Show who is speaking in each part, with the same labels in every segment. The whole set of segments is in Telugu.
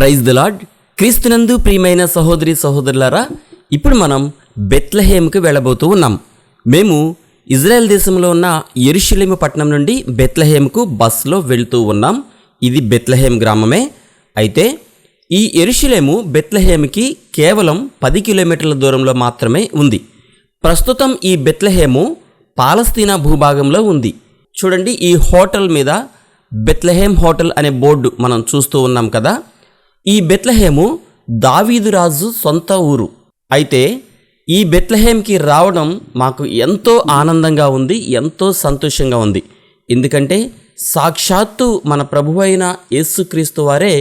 Speaker 1: Praise the lord. క్రీస్తునందు ప్రియమైన సహోదరి సహోదరులారా ఇప్పుడు మనం బెత్లహేమ్కి వెళ్ళబోతూ ఉన్నాం. మేము ఇజ్రాయెల్ దేశంలో ఉన్న ఎరుషులేము పట్టణం నుండి బెత్లహేమ్కు బస్సులో వెళుతూ ఉన్నాం. ఇది బెత్లహేమ్ గ్రామమే. అయితే ఈ ఎరుషులేము బెత్లహేమ్కి కేవలం పది కిలోమీటర్ల దూరంలో మాత్రమే ఉంది. ప్రస్తుతం ఈ బెత్లహేము పాలస్తీనా భూభాగంలో ఉంది. చూడండి ఈ హోటల్ మీద బెత్లహేమ్ హోటల్ అనే బోర్డు మనం చూస్తూ ఉన్నాం కదా. ఈ బెత్లహేము దావీదు రాజు సొంత ఊరు. అయితే ఈ బెత్లహేమ్కి రావడం మాకు ఎంతో ఆనందంగా ఉంది ఎంతో సంతోషంగా ఉంది. ఎందుకంటే సాక్షాత్తు మన ప్రభు అయిన యేసుక్రీస్తు వారే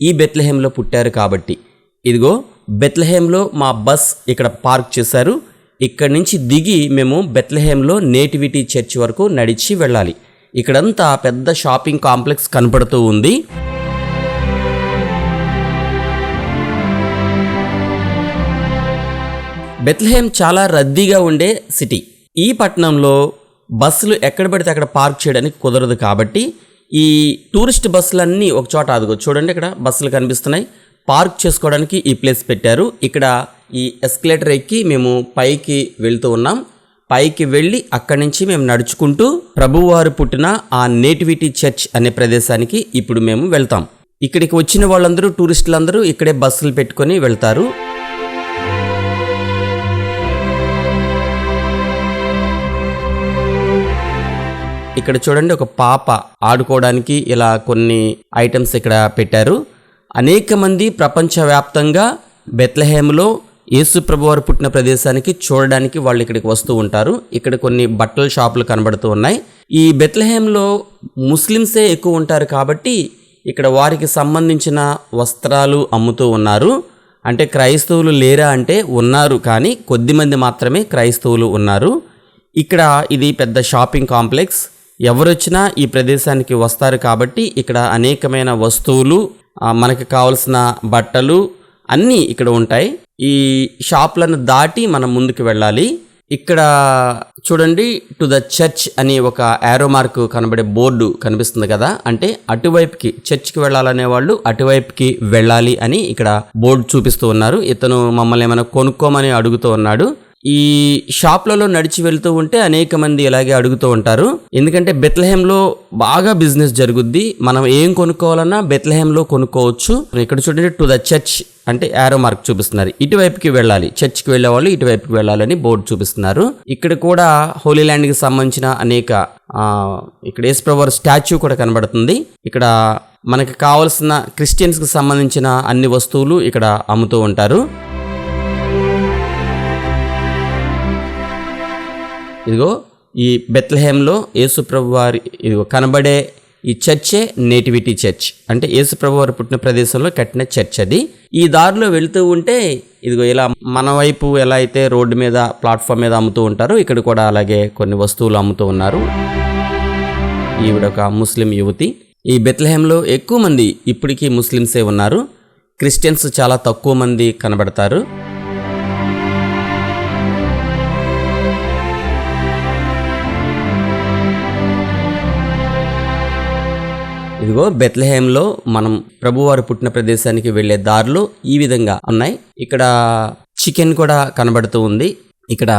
Speaker 1: ఈ బెత్లహేంలో పుట్టారు కాబట్టి. ఇదిగో బెత్లహేంలో మా బస్ ఇక్కడ పార్క్ చేశారు. ఇక్కడి నుంచి దిగి మేము బెత్లహేంలో నేటివిటీ చర్చ్ వరకు నడిచి వెళ్ళాలి. ఇక్కడంతా పెద్ద షాపింగ్ కాంప్లెక్స్ కనపడుతూ ఉంది. బెత్లహేం చాలా రద్దీగా ఉండే సిటీ. ఈ పట్టణంలో బస్సులు ఎక్కడ పడితే అక్కడ పార్క్ చేయడానికి కుదరదు కాబట్టి ఈ టూరిస్ట్ బస్సులన్నీ ఒక చోట అదిగో చూడండి ఇక్కడ బస్సులు కనిపిస్తున్నాయి. పార్క్ చేసుకోవడానికి ఈ ప్లేస్ పెట్టారు. ఇక్కడ ఈ ఎస్కలేటర్ ఎక్కి మేము పైకి వెళ్తూ ఉన్నాం. పైకి వెళ్ళి అక్కడి నుంచి మేము నడుచుకుంటూ ప్రభువారు పుట్టిన ఆ నేటివిటీ చర్చ్ అనే ప్రదేశానికి ఇప్పుడు మేము వెళ్తాం. ఇక్కడికి వచ్చిన వాళ్ళందరూ టూరిస్టులందరూ ఇక్కడే బస్సులు పెట్టుకొని వెళ్తారు. ఇక్కడ చూడండి ఒక పాప ఆడుకోవడానికి ఇలా కొన్ని ఐటమ్స్ ఇక్కడ పెట్టారు. అనేక మంది ప్రపంచవ్యాప్తంగా బెత్లహేమ్లో యేసుప్రభువారు పుట్టిన ప్రదేశానికి చూడడానికి వాళ్ళు ఇక్కడికి వస్తూ ఉంటారు. ఇక్కడ కొన్ని బట్టల షాపులు కనబడుతూ ఉన్నాయి. ఈ బెత్లహేమ్లో ముస్లిమ్సే ఎక్కువ ఉంటారు కాబట్టి ఇక్కడ వారికి సంబంధించిన వస్త్రాలు అమ్ముతూ ఉన్నారు. అంటే క్రైస్తవులు లేరా అంటే ఉన్నారు కానీ కొద్దిమంది మాత్రమే క్రైస్తవులు ఉన్నారు. ఇక్కడ ఇది పెద్ద షాపింగ్ కాంప్లెక్స్. ఎవరొచ్చినా ఈ ప్రదేశానికి వస్తారు కాబట్టి ఇక్కడ అనేకమైన వస్తువులు మనకు కావలసిన బట్టలు అన్నీ ఇక్కడ ఉంటాయి. ఈ షాప్లను దాటి మనం ముందుకు వెళ్ళాలి. ఇక్కడ చూడండి టు ద చర్చ్ అని ఒక యారో మార్క్ కనబడే బోర్డు కనిపిస్తుంది కదా. అంటే అటువైపుకి చర్చ్కి వెళ్ళాలనే వాళ్ళు అటువైపుకి వెళ్ళాలి అని ఇక్కడ బోర్డు చూపిస్తూ ఉన్నారు. ఇతను మమ్మల్ని ఏమైనా కొనుక్కోమని అడుగుతూ ఉన్నాడు. ఈ షాప్లలో నడిచి వెళ్తూ ఉంటే అనేక మంది ఇలాగే అడుగుతూ ఉంటారు. ఎందుకంటే బెత్లహేమ్లో బాగా బిజినెస్ జరుగుద్ది. మనం ఏం కొనుక్కోవాలన్నా బెత్లహేమ్లో కొనుక్కోవచ్చు. ఇక్కడ చూడండి టు ద చర్చ్ అంటే యారో మార్క్ చూపిస్తున్నారు. ఇటువైపుకి వెళ్ళాలి. చర్చ్కి వెళ్ళే వాళ్ళు ఇటువైపుకి వెళ్ళాలని బోర్డు చూపిస్తున్నారు. ఇక్కడ కూడా హోలీ ల్యాండ్కి సంబంధించిన అనేక ఆ, ఇక్కడ ఏసుప్రవర్ స్టాచ్యూ కూడా కనబడుతుంది. ఇక్కడ మనకి కావాల్సిన క్రిస్టియన్స్కి సంబంధించిన అన్ని వస్తువులు ఇక్కడ అమ్ముతూ ఉంటారు. ఇదిగో ఈ బెత్లహేంలో యేసుప్రభు వారి ఇదిగో కనబడే ఈ చర్చే నేటివిటీ చర్చ్. అంటే యేసుప్రభు వారు పుట్టిన ప్రదేశంలో కట్టిన చర్చ్ అది. ఈ దారిలో వెళుతూ ఉంటే ఇదిగో ఇలా మన వైపు ఎలా అయితే రోడ్డు మీద ప్లాట్ఫామ్ మీద అమ్ముతూ ఉంటారో ఇక్కడ కూడా అలాగే కొన్ని వస్తువులు అమ్ముతూ ఉన్నారు. ఈవిడ ఒక ముస్లిం యువతి. ఈ బెత్లహేంలో ఎక్కువ మంది ఇప్పటికీ ముస్లిమ్సే ఉన్నారు. క్రిస్టియన్స్ చాలా తక్కువ మంది కనబడతారు. ఇదిగో బెత్లహేమ్లో మనం ప్రభువారు పుట్టిన ప్రదేశానికి వెళ్ళే దారిలో ఈ విధంగా ఉన్నాయి. ఇక్కడ చికెన్ కూడా కనబడుతూ ఉంది. ఇక్కడ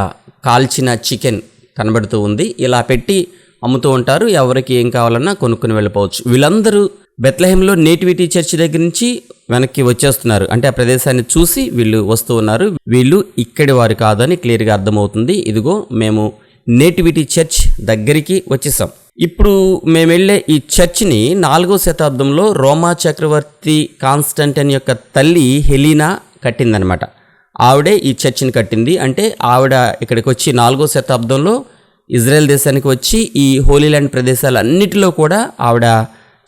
Speaker 1: కాల్చిన చికెన్ కనబడుతూ ఉంది. ఇలా పెట్టి అమ్ముతూ ఉంటారు. ఎవరికి ఏం కావాలన్నా కొనుక్కుని వెళ్ళిపోవచ్చు. వీళ్ళందరూ బెత్లహేంలో నేటివిటీ చర్చ్ దగ్గర నుంచి వెనక్కి వచ్చేస్తున్నారు. అంటే ఆ ప్రదేశాన్ని చూసి వీళ్ళు వస్తూ ఉన్నారు. వీళ్ళు ఇక్కడి వారు కాదని క్లియర్గా అర్థమవుతుంది. ఇదిగో మేము నేటివిటీ చర్చ్ దగ్గరికి వచ్చేసాం. ఇప్పుడు మేము వెళ్ళే ఈ చర్చ్ని నాలుగో శతాబ్దంలో రోమా చక్రవర్తి కాన్స్టంటైన్ యొక్క తల్లి హెలీనా కట్టిందనమాట. ఆవిడే ఈ చర్చిని కట్టింది. అంటే ఆవిడ ఇక్కడికి వచ్చి నాలుగో శతాబ్దంలో ఇజ్రాయెల్ దేశానికి వచ్చి ఈ హోలీల్యాండ్ ప్రదేశాలన్నిటిలో కూడా ఆవిడ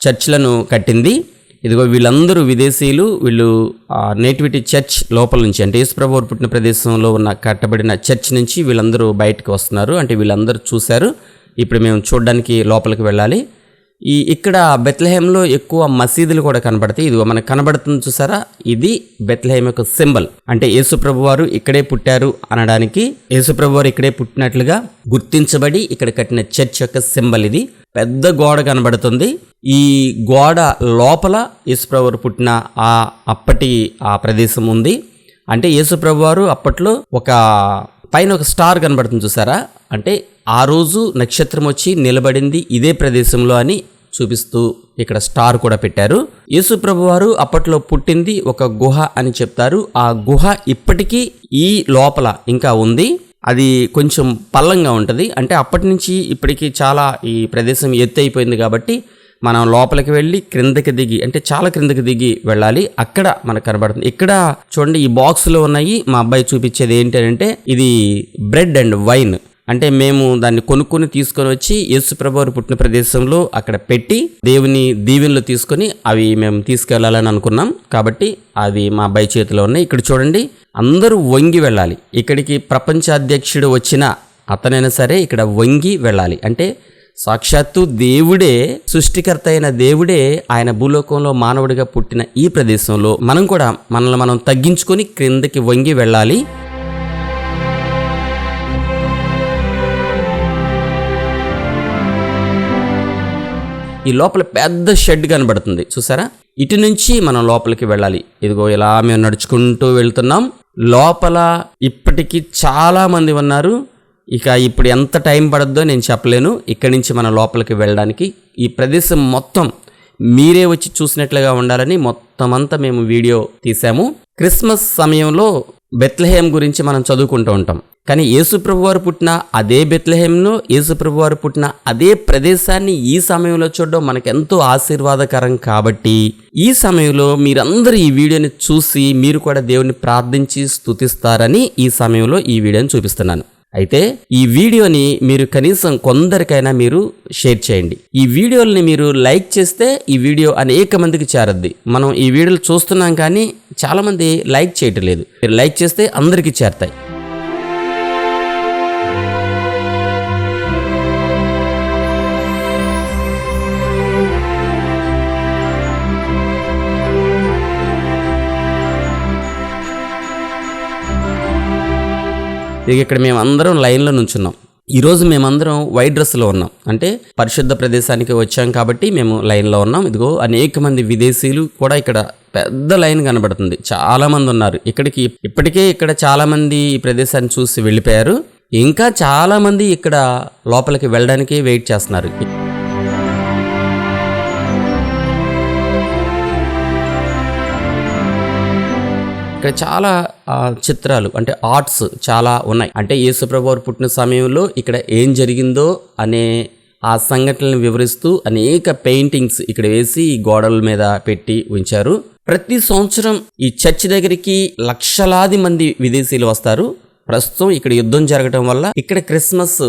Speaker 1: చర్చ్లను కట్టింది. ఇదిగో వీళ్ళందరూ విదేశీయులు వీళ్ళు నేటివిటీ చర్చ్ లోపల నుంచి అంటే యేసుప్రభు పుట్టిన ప్రదేశంలో ఉన్న కట్టబడిన చర్చ్ నుంచి వీళ్ళందరూ బయటకు వస్తున్నారు. అంటే వీళ్ళందరూ చూశారు. ఇప్పుడు మేము చూడడానికి లోపలికి వెళ్ళాలి. ఈ ఇక్కడ బెత్లహేంలో ఎక్కువ మసీదులు కూడా కనబడతాయి. ఇది మనకు కనబడుతుంది చూసారా? ఇది బెత్లహేం యొక్క సింబల్. అంటే యేసుప్రభు వారు ఇక్కడే పుట్టారు అనడానికి యేసుప్రభు వారు ఇక్కడే పుట్టినట్లుగా గుర్తించబడి ఇక్కడ కట్టిన చర్చ్ యొక్క సింబల్ ఇది. పెద్ద గోడ కనబడుతుంది. ఈ గోడ లోపల యేసుప్రభు వారు పుట్టిన ఆ అప్పటి ఆ ప్రదేశం ఉంది. అంటే యేసుప్రభు వారు అప్పట్లో ఒక పైన ఒక స్టార్ కనబడుతుంది చూసారా? అంటే ఆ రోజు నక్షత్రం వచ్చి నిలబడింది ఇదే ప్రదేశంలో అని చూపిస్తూ ఇక్కడ స్టార్ కూడా పెట్టారు. యేసు ప్రభు వారు అప్పట్లో పుట్టింది ఒక గుహ అని చెప్తారు. ఆ గుహ ఇప్పటికీ ఈ లోపల ఇంకా ఉంది. అది కొంచెం పల్లంగా ఉంటుంది. అంటే అప్పటి నుంచి ఇప్పటికి చాలా ఈ ప్రదేశం ఎత్తు అయిపోయింది కాబట్టి మనం లోపలికి వెళ్ళి క్రిందకి దిగి అంటే చాలా క్రిందకి దిగి వెళ్ళాలి. అక్కడ మనకు కనబడుతుంది. ఇక్కడ చూడండి ఈ బాక్స్లో ఉన్నాయి. మా అబ్బాయి చూపించేది ఏంటి అంటే ఇది బ్రెడ్ అండ్ వైన్. అంటే మేము దాన్ని కొనుక్కొని తీసుకొని వచ్చి యేసుప్రభు పుట్టిన ప్రదేశంలో అక్కడ పెట్టి దేవుని దీవెనలు తీసుకొని అవి మేము తీసుకెళ్ళాలని అనుకున్నాం. కాబట్టి అవి మా అబ్బాయి చేతిలో ఉన్నాయి. ఇక్కడ చూడండి అందరూ వంగి వెళ్ళాలి. ఇక్కడికి ప్రపంచ అధ్యక్షుడు వచ్చిన అతనైనా సరే ఇక్కడ వంగి వెళ్ళాలి. అంటే సాక్షాత్తు దేవుడే సృష్టికర్త అయిన దేవుడే ఆయన భూలోకంలో మానవుడిగా పుట్టిన ఈ ప్రదేశంలో మనం కూడా మనల్ని మనం తగ్గించుకొని క్రిందకి వంగి వెళ్ళాలి. ఈ లోపల పెద్ద షెడ్ కనబడుతుంది. చూసారా? ఇటు నుంచి మనం లోపలికి వెళ్ళాలి. ఇదిగో ఇలా మేము నడుచుకుంటూ వెళ్తున్నాం. లోపల ఇప్పటికీ చాలా మంది ఉన్నారు. ఇక ఇప్పుడు ఎంత టైం పడద్దో నేను చెప్పలేను. ఇక్కడి నుంచి మన లోపలికి వెళ్ళడానికి ఈ ప్రదేశం మొత్తం మీరే వచ్చి చూసినట్లుగా ఉండాలని మొత్తం అంతా మేము వీడియో తీసాము క్రిస్మస్ సమయంలో బెత్లహేం గురించి మనం చదువుకుంటూ ఉంటాం. కానీ యేసుప్రభు వారు పుట్టిన అదే బెత్లహేంలో యేసుప్రభు వారు పుట్టిన అదే ప్రదేశాన్ని ఈ సమయంలో చూడడం మనకెంతో ఆశీర్వాదకరం కాబట్టి ఈ సమయంలో మీరందరూ ఈ వీడియోని చూసి మీరు కూడా దేవుని ప్రార్థించి స్తుతిస్తారని ఈ సమయంలో ఈ వీడియోని చూపిస్తున్నాను. అయితే ఈ వీడియోని మీరు కనీసం కొందరికైనా మీరు షేర్ చేయండి. ఈ వీడియోల్ని మీరు లైక్ చేస్తే ఈ వీడియో అనేక మందికి చేరద్ది. మనం ఈ వీడియోలు చూస్తున్నాం కానీ చాలామంది లైక్ చేయటం లేదు మీరు లైక్ చేస్తే అందరికీ చేరతాయి. ఇక ఇక్కడ మేము అందరం లైన్లో నుంచున్నాం. ఈరోజు మేమందరం వైట్ డ్రెస్లో ఉన్నాం. అంటే పరిశుద్ధ ప్రదేశానికి వచ్చాం కాబట్టి మేము లైన్లో ఉన్నాం. ఇదిగో అనేక మంది విదేశీయులు కూడా ఇక్కడ పెద్ద లైన్ కనబడుతుంది. చాలా మంది ఉన్నారు. ఇక్కడికి ఇప్పటికే ఇక్కడ చాలామంది ఈ ప్రదేశాన్ని చూసి వెళ్ళిపోయారు. ఇంకా చాలా మంది ఇక్కడ లోపలికి వెళ్ళడానికి వెయిట్ చేస్తున్నారు. ఇక్కడ చాలా చిత్రాలు అంటే ఆర్ట్స్ చాలా ఉన్నాయి. అంటే యేసుప్రభు వారు పుట్టిన సమయంలో ఇక్కడ ఏం జరిగిందో అనే ఆ సంఘటనలను వివరిస్తూ అనేక పెయింటింగ్స్ ఇక్కడ వేసి ఈ గోడల మీద పెట్టి ఉంచారు. ప్రతి సంవత్సరం ఈ చర్చి దగ్గరికి లక్షలాది మంది విదేశీయులు వస్తారు. ప్రస్తుతం ఇక్కడ యుద్ధం జరగటం వల్ల ఇక్కడ క్రిస్మస్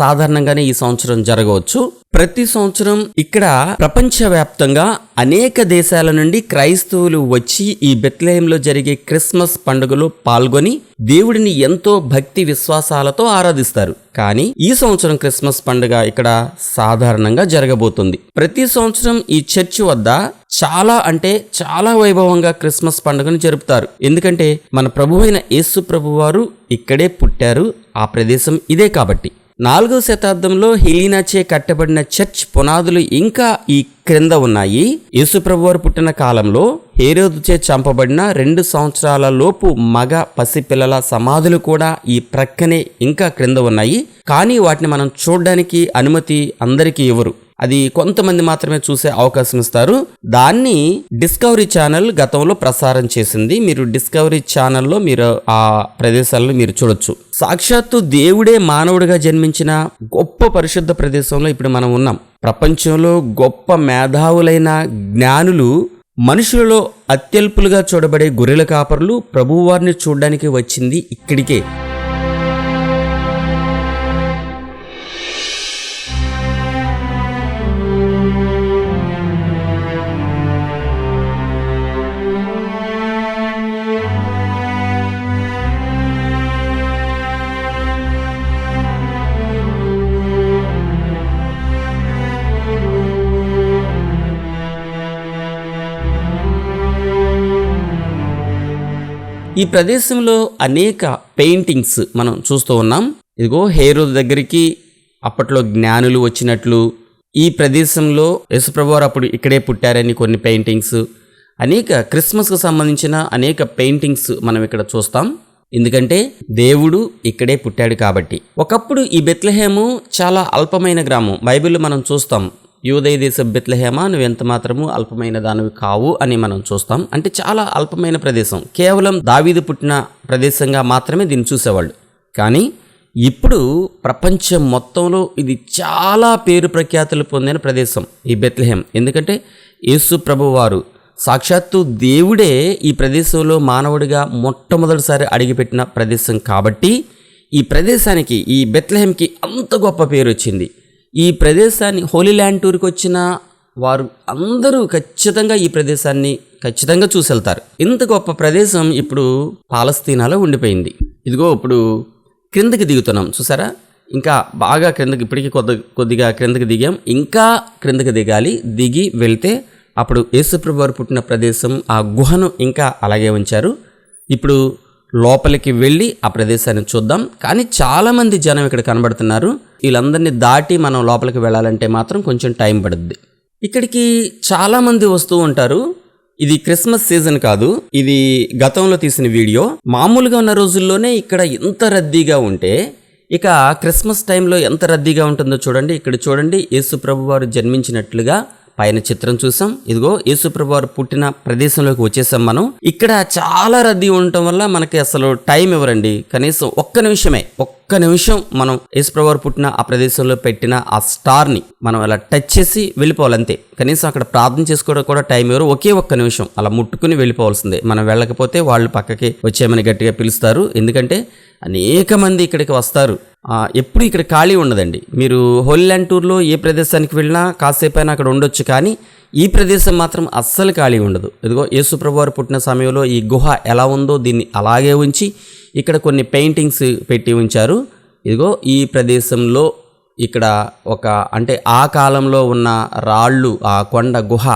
Speaker 1: సాధారణంగానే ఈ సంవత్సరం జరగవచ్చు. ప్రతి సంవత్సరం ఇక్కడ ప్రపంచవ్యాప్తంగా అనేక దేశాల నుండి క్రైస్తవులు వచ్చి ఈ బెత్లహేంలో జరిగే క్రిస్మస్ పండుగలో పాల్గొని దేవుడిని ఎంతో భక్తి విశ్వాసాలతో ఆరాధిస్తారు. కానీ ఈ సంవత్సరం క్రిస్మస్ పండుగ ఇక్కడ సాధారణంగా జరగబోతుంది. ప్రతి సంవత్సరం ఈ చర్చ్ వద్ద చాలా అంటే చాలా వైభవంగా క్రిస్మస్ పండుగను జరుపుతారు. ఎందుకంటే మన ప్రభు అయిన యేసు ప్రభు వారు ఇక్కడే పుట్టారు. ఆ ప్రదేశం ఇదే కాబట్టి. నాలుగవ శతాబ్దంలో హెలీనాచే కట్టబడిన చర్చ్ పునాదులు ఇంకా ఈ క్రింద ఉన్నాయి. యేసుప్రభు వారు పుట్టిన కాలంలో హేరోదుచే చంపబడిన రెండు సంవత్సరాల లోపు మగ పసిపిల్లల సమాధులు కూడా ఈ ప్రక్కనే ఇంకా క్రింద ఉన్నాయి. కానీ వాటిని మనం చూడడానికి అనుమతి అందరికీ ఇవ్వరు. అది కొంతమంది మాత్రమే చూసే అవకాశం ఇస్తారు. దాన్ని డిస్కవరీ ఛానల్ గతంలో ప్రసారం చేసింది. మీరు డిస్కవరీ ఛానల్లో మీరు ఆ ప్రదేశాలను మీరు చూడొచ్చు. సాక్షాత్తు దేవుడే మానవుడిగా జన్మించిన గొప్ప పరిశుద్ధ ప్రదేశంలో ఇప్పుడు మనం ఉన్నాం. ప్రపంచంలో గొప్ప మేధావులైన జ్ఞానులు మనుషులలో అత్యల్పులుగా చూడబడే గొర్రెల కాపరులు ప్రభువారిని చూడడానికి వచ్చింది ఇక్కడికే. ఈ ప్రదేశంలో అనేక పెయింటింగ్స్ మనం చూస్తూ ఉన్నాం. ఇదిగో హేరో దగ్గరికి అప్పట్లో జ్ఞానులు వచ్చినట్లు ఈ ప్రదేశంలో యశుప్రభువారు అప్పుడు ఇక్కడే పుట్టారని కొన్ని పెయింటింగ్స్ అనేక క్రిస్మస్కు సంబంధించిన అనేక పెయింటింగ్స్ మనం ఇక్కడ చూస్తాం. ఎందుకంటే దేవుడు ఇక్కడే పుట్టాడు కాబట్టి. ఒకప్పుడు ఈ బెత్లహేము చాలా అల్పమైన గ్రామం. బైబిల్లో మనం చూస్తాం యూదయ దేశ బెత్లహేమ నువ్వు ఎంత మాత్రము అల్పమైన దానివి కావు అని మనం చూస్తాం. అంటే చాలా అల్పమైన ప్రదేశం. కేవలం దావీదు పుట్టిన ప్రదేశంగా మాత్రమే దీన్ని చూసేవాళ్ళు. కానీ ఇప్పుడు ప్రపంచం మొత్తంలో ఇది చాలా పేరు ప్రఖ్యాతులు పొందిన ప్రదేశం ఈ బెత్లహేం. ఎందుకంటే యేసు ప్రభువారు సాక్షాత్తు దేవుడే ఈ ప్రదేశంలో మానవుడిగా మొట్టమొదటిసారి అడిగిపెట్టిన ప్రదేశం కాబట్టి ఈ ప్రదేశానికి ఈ బెత్లహేంకి అంత గొప్ప పేరు వచ్చింది. ఈ ప్రదేశాన్ని హోలీ ల్యాండ్ టూర్కి వచ్చిన వారు అందరూ ఖచ్చితంగా ఈ ప్రదేశాన్ని ఖచ్చితంగా చూసెళ్తారు. ఇంత గొప్ప ప్రదేశం ఇప్పుడు పాలస్తీనాలో ఉండిపోయింది. ఇదిగో ఇప్పుడు క్రిందకి దిగుతున్నాం. చూసారా? ఇంకా బాగా క్రిందకి ఇప్పటికీ కొద్ది కొద్దిగా క్రిందకి దిగాం. ఇంకా క్రిందకి దిగాలి. దిగి వెళ్తే అప్పుడు యేసుప్రభు వారు పుట్టిన ప్రదేశం ఆ గుహను ఇంకా అలాగే ఉంచారు. ఇప్పుడు లోపలికి వెళ్ళి ఆ ప్రదేశాన్ని చూద్దాం. కానీ చాలామంది జనం ఇక్కడ కనబడుతున్నారు. వీళ్ళందరినీ దాటి మనం లోపలికి వెళ్ళాలంటే మాత్రం కొంచెం టైం పడుద్ది. ఇక్కడికి చాలామంది వస్తూ ఉంటారు. ఇది క్రిస్మస్ సీజన్ కాదు. ఇది గతంలో తీసిన వీడియో. మామూలుగా ఉన్న రోజుల్లోనే ఇక్కడ ఎంత రద్దీగా ఉంటే ఇక క్రిస్మస్ టైంలో ఎంత రద్దీగా ఉంటుందో చూడండి. ఇక్కడ చూడండి యేసు ప్రభు వారు జన్మించినట్లుగా పైన చిత్రం చూసాం. ఇదిగో యేసుప్రభు వారు పుట్టిన ప్రదేశంలోకి వచ్చేసాం మనం. ఇక్కడ చాలా రద్దీ ఉండటం వల్ల మనకి అసలు టైం ఇవ్వరండి. కనీసం ఒక్క నిమిషమే ఒక్క నిమిషం మనం యేసుప్రభు వారు పుట్టిన ఆ ప్రదేశంలో పెట్టిన ఆ స్టార్ని మనం అలా టచ్ చేసి వెళ్ళిపోవాలి అంతే. కనీసం అక్కడ ప్రార్థన చేసుకోవడం కూడా టైం ఎవరు ఒకే ఒక్క నిమిషం అలా ముట్టుకుని వెళ్ళిపోవాల్సిందే. మనం వెళ్ళకపోతే వాళ్ళు పక్కకి వచ్చేయమని గట్టిగా పిలుస్తారు. ఎందుకంటే అనేక మంది ఇక్కడికి వస్తారు. ఎప్పుడు ఇక్కడ ఖాళీ ఉండదండి. మీరు హోలీల్యాండ్ టూర్లో ఏ ప్రదేశానికి వెళ్ళినా కాసేపు అయినా అక్కడ ఉండొచ్చు కానీ ఈ ప్రదేశం మాత్రం అస్సలు ఖాళీ ఉండదు. ఇదిగో యేసుప్రభు వారు పుట్టిన సమయంలో ఈ గుహ ఎలా ఉందో దీన్ని అలాగే ఉంచి ఇక్కడ కొన్ని పెయింటింగ్స్ పెట్టి ఉంచారు. ఇదిగో ఈ ప్రదేశంలో ఇక్కడ ఒక అంటే ఆ కాలంలో ఉన్న రాళ్ళు ఆ కొండ గుహ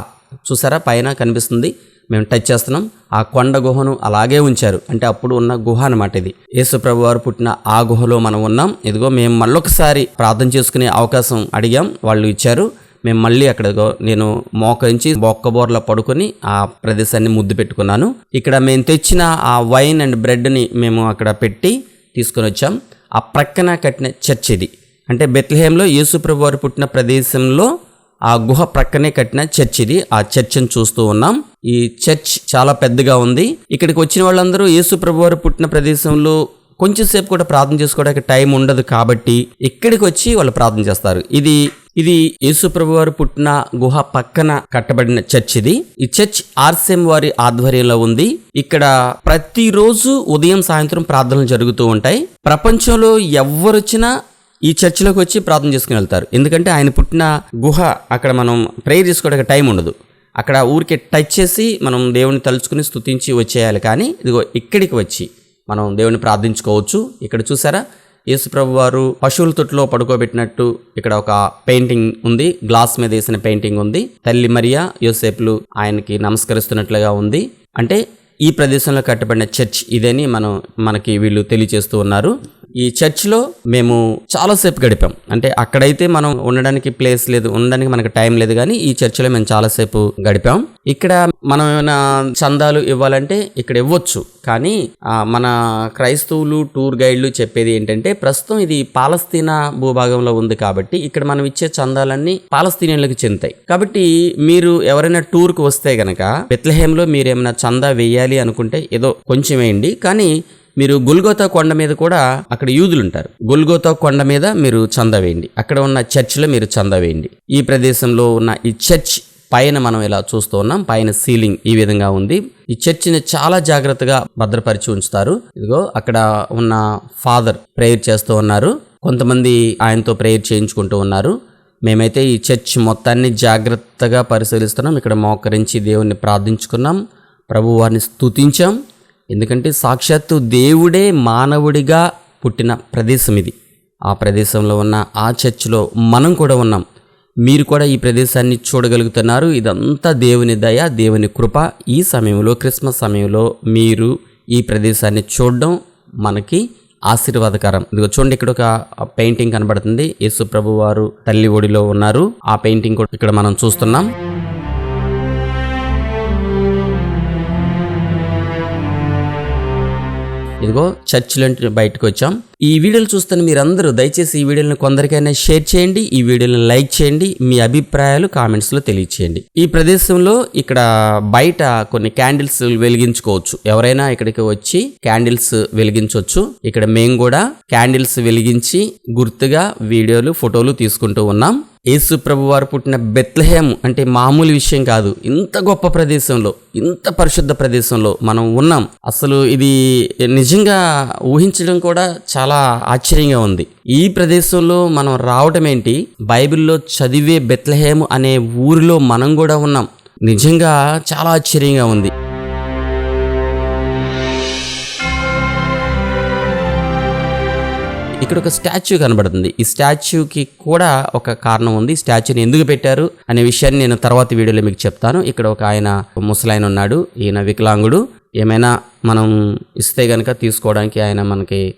Speaker 1: చూసారా? పైన కనిపిస్తుంది. మేము టచ్ చేస్తున్నాం. ఆ కొండ గుహను అలాగే ఉంచారు. అంటే అప్పుడు ఉన్న గుహ అనమాట ఇది. యేసుప్రభు వారు పుట్టిన ఆ గుహలో మనం ఉన్నాం. ఇదిగో మేము మళ్ళొకసారి ప్రార్థన చేసుకునే అవకాశం అడిగాం. వాళ్ళు ఇచ్చారు. మేము మళ్ళీ అక్కడ నేను మోకరించి బొక్కబోర్ల పడుకొని ఆ ప్రదేశాన్ని ముద్దు పెట్టుకున్నాను. ఇక్కడ మేము తెచ్చిన ఆ వైన్ అండ్ బ్రెడ్ని మేము అక్కడ పెట్టి తీసుకొని వచ్చాం. ఆ ప్రక్కన కట్టిన చర్చ్ ఇది. అంటే బెత్లహేంలో యేసుప్రభు వారు పుట్టిన ప్రదేశంలో ఆ గుహ ప్రక్కనే కట్టిన చర్చ్ ఇది. ఆ చర్చ్ని చూస్తూ ఉన్నాం. ఈ చర్చ్ చాలా పెద్దగా ఉంది. ఇక్కడికి వచ్చిన వాళ్ళందరూ యేసు ప్రభు వారు పుట్టిన ప్రదేశంలో కొంచెం సేపు కూడా ప్రార్థన చేసుకోవడానికి టైం ఉండదు కాబట్టి ఇక్కడికి వచ్చి వాళ్ళు ప్రార్థన చేస్తారు. ఇది ఇది యేసు ప్రభు వారు పుట్టిన గుహ పక్కన కట్టబడిన చర్చ్ ఇది. ఈ చర్చ్ ఆర్సెం వారి ఆధ్వర్యంలో ఉంది. ఇక్కడ ప్రతిరోజు ఉదయం సాయంత్రం ప్రార్థనలు జరుగుతూ ఉంటాయి. ప్రపంచంలో ఎవరొచ్చినా ఈ చర్చిలోకి వచ్చి ప్రార్థన చేసుకుని వెళ్తారు. ఎందుకంటే ఆయన పుట్టిన గుహ అక్కడ మనం ప్రేయర్ చేసుకోవడానికి టైం ఉండదు. అక్కడ ఊరికే టచ్ చేసి మనం దేవుని తలుచుకుని స్తుతించి వచ్చేయాలి. కానీ ఇదిగో ఇక్కడికి వచ్చి మనం దేవుని ప్రార్థించుకోవచ్చు. ఇక్కడ చూసారా? యేసుప్రభు వారు పశువుల తొట్టులో పడుకోబెట్టినట్టు ఇక్కడ ఒక పెయింటింగ్ ఉంది. గ్లాస్ మీద వేసిన పెయింటింగ్ ఉంది. తల్లి మరియా యోసేపులు ఆయనకి నమస్కరిస్తున్నట్లుగా ఉంది. అంటే ఈ ప్రదేశంలో కట్టబడిన చర్చ్ ఇదని మనం మనకి వీళ్ళు తెలియజేస్తూ ఉన్నారు. ఈ చర్చ్లో మేము చాలాసేపు గడిపాం. అంటే అక్కడైతే మనం ఉండడానికి ప్లేస్ లేదు ఉండడానికి మనకు టైం లేదు కానీ ఈ చర్చిలో మేము చాలాసేపు గడిపాం. ఇక్కడ మనం ఏమైనా చందాలు ఇవ్వాలంటే ఇక్కడ ఇవ్వచ్చు. కానీ మన క్రైస్తవులు టూర్ గైడ్లు చెప్పేది ఏంటంటే ప్రస్తుతం ఇది పాలస్తీనా భూభాగంలో ఉంది కాబట్టి ఇక్కడ మనం ఇచ్చే చందాలన్నీ పాలస్తీనియన్లకు చెందుతాయి. కాబట్టి మీరు ఎవరైనా టూర్కి వస్తే గనక బెత్లహేంలో మీరు ఏమైనా చందా వేయాలి అనుకుంటే ఏదో కొంచెం వేయండి. కానీ మీరు గుల్గోతా కొండ మీద కూడా అక్కడ యూదులు ఉంటారు గుల్గోతా కొండ మీద మీరు చందా వేయండి. అక్కడ ఉన్న చర్చిలో మీరు చందా వేయండి. ఈ ప్రదేశంలో ఉన్న ఈ చర్చ్ పైన మనం ఇలా చూస్తూ ఉన్నాం. పైన సీలింగ్ ఈ విధంగా ఉంది. ఈ చర్చిని చాలా జాగ్రత్తగా భద్రపరిచి ఉంచుతారు. ఇదిగో అక్కడ ఉన్న ఫాదర్ ప్రేయర్ చేస్తూ ఉన్నారు. కొంతమంది ఆయనతో ప్రేయర్ చేయించుకుంటూ ఉన్నారు. మేమైతే ఈ చర్చ్ మొత్తాన్ని జాగ్రత్తగా పరిశీలిస్తున్నాం. ఇక్కడ మోకరించి దేవుణ్ణి ప్రార్థించుకున్నాం. ప్రభు వారిని స్తుతించాం. ఎందుకంటే సాక్షాత్తు దేవుడే మానవుడిగా పుట్టిన ప్రదేశం ఇది. ఆ ప్రదేశంలో ఉన్న ఆ చర్చిలో మనం కూడా ఉన్నాం. మీరు కూడా ఈ ప్రదేశాన్ని చూడగలుగుతున్నారు. ఇదంతా దేవుని దయ దేవుని కృప. ఈ సమయంలో క్రిస్మస్ సమయంలో మీరు ఈ ప్రదేశాన్ని చూడడం మనకి ఆశీర్వాదకరం. ఇదిగో చూడండి ఇక్కడ ఒక పెయింటింగ్ కనబడుతుంది. యేసు ప్రభు వారు తల్లి ఒడిలో ఉన్నారు. ఆ పెయింటింగ్ కూడా ఇక్కడ మనం చూస్తున్నాం. ఇదిగో చర్చిలో బయటకు వచ్చాం. ఈ వీడియోలు చూస్తున్న మీరందరూ దయచేసి ఈ వీడియోని కొందరికైనా షేర్ చేయండి ఈ వీడియోని లైక్ చేయండి మీ అభిప్రాయాలు కామెంట్స్లో తెలియచేయండి. ఈ ప్రదేశంలో ఇక్కడ బయట కొన్ని క్యాండిల్స్ వెలిగించుకోవచ్చు. ఎవరైనా ఇక్కడికి వచ్చి క్యాండిల్స్ వెలిగించవచ్చు ఇక్కడ మేము కూడా క్యాండిల్స్ వెలిగించి గుర్తుగా వీడియోలు ఫోటోలు తీసుకుంటూ ఉన్నాం. యేసు ప్రభు వారు పుట్టిన బెత్లహేము అంటే మామూలు విషయం కాదు. ఇంత గొప్ప ప్రదేశంలో ఇంత పరిశుద్ధ ప్రదేశంలో మనం ఉన్నాం. అసలు ఇది నిజంగా ఊహించడం కూడా చాలా ఆశ్చర్యంగా ఉంది. ఈ ప్రదేశంలో మనం రావటం ఏంటి? బైబిల్లో చదివే బెత్లహేము అనే ఊరిలో మనం కూడా ఉన్నాం. నిజంగా చాలా ఆశ్చర్యంగా ఉంది. ఇక్కడ ఒక స్టాచ్యూ కనబడుతుంది. ఈ స్టాచ్యూకి కూడా ఒక కారణం ఉంది. ఈ స్టాచ్యూని ఎందుకు పెట్టారు అనే విషయాన్ని నేను తర్వాత వీడియోలో మీకు చెప్తాను. ఇక్కడ ఒక ఆయన ముసలాయన ఉన్నాడు. ఈయన వికలాంగుడు. ఏమైనా మనం ఇస్తే గనక తీసుకోవడానికి ఆయన మనకి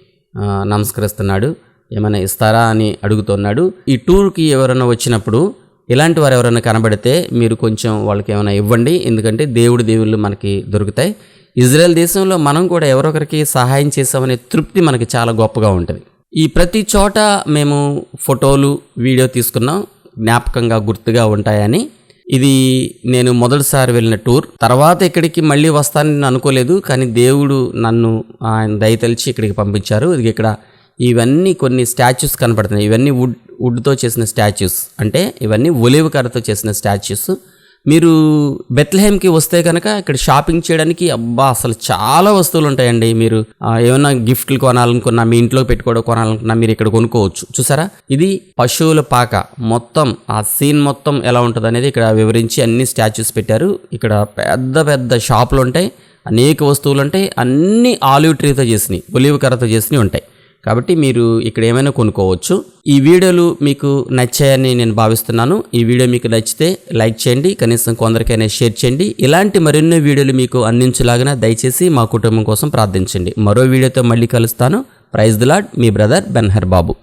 Speaker 1: నమస్కరిస్తున్నాడు. ఏమైనా ఇస్తారా అని అడుగుతున్నాడు. ఈ టూర్కి ఎవరైనా వచ్చినప్పుడు ఇలాంటి వారు ఎవరైనా కనబడితే మీరు కొంచెం వాళ్ళకి ఏమైనా ఇవ్వండి. ఎందుకంటే దేవుడి దేవుళ్ళు మనకి దొరుకుతాయి. ఇజ్రాయెల్ దేశంలో మనం కూడా ఎవరొకరికి సహాయం చేసామనే తృప్తి మనకి చాలా గొప్పగా ఉంటుంది. ఈ ప్రతి చోట మేము ఫోటోలు వీడియో తీసుకున్నాం. జ్ఞాపకంగా గుర్తుగా ఉంటాయని. ఇది నేను మొదటిసారి వెళ్ళిన టూర్. తర్వాత ఇక్కడికి మళ్ళీ వస్తానని నేను అనుకోలేదు. కానీ దేవుడు నన్ను ఆయన దయతలిచి ఇక్కడికి పంపించారు. ఇది ఇక్కడ ఇవన్నీ కొన్ని స్టాచ్యూస్ కనపడుతున్నాయి. ఇవన్నీ వుడ్ వుడ్తో చేసిన స్టాచ్యూస్. అంటే ఇవన్నీ ఒలివ కర్రతో చేసిన స్టాచ్యూస్. మీరు బెత్లహేమ్కి వస్తే కనుక ఇక్కడ షాపింగ్ చేయడానికి అబ్బా అసలు చాలా వస్తువులు ఉంటాయండి మీరు ఏమైనా గిఫ్ట్లు కొనాలనుకున్నా మీ ఇంట్లో పెట్టుకోవడం కొనాలనుకున్నా మీరు ఇక్కడ కొనుక్కోవచ్చు. చూసారా? ఇది పశువుల పాక. మొత్తం ఆ సీన్ మొత్తం ఎలా ఉంటుంది అనేది ఇక్కడ వివరించి అన్ని స్టాచ్యూస్ పెట్టారు. ఇక్కడ పెద్ద పెద్ద షాపులు ఉంటాయి అనేక వస్తువులు ఉంటాయి అన్ని ఆలివ్ ట్రీతో చేసినవి ఒలివ్ కర్రతో చేసినవి ఉంటాయి. కాబట్టి మీరు ఇక్కడ ఏమైనా కొనుక్కోవచ్చు. ఈ వీడియోలు మీకు నచ్చాయని నేను భావిస్తున్నాను. ఈ వీడియో మీకు నచ్చితే లైక్ చేయండి కనీసం కొందరికైనా షేర్ చేయండి. ఇలాంటి మరెన్నో వీడియోలు మీకు అందించలాగిన దయచేసి మా కుటుంబం కోసం ప్రార్థించండి. మరో వీడియోతో మళ్ళీ కలుస్తాను. ప్రైజ్ దిలాడ్ మీ బ్రదర్ బెన్హర్ బాబు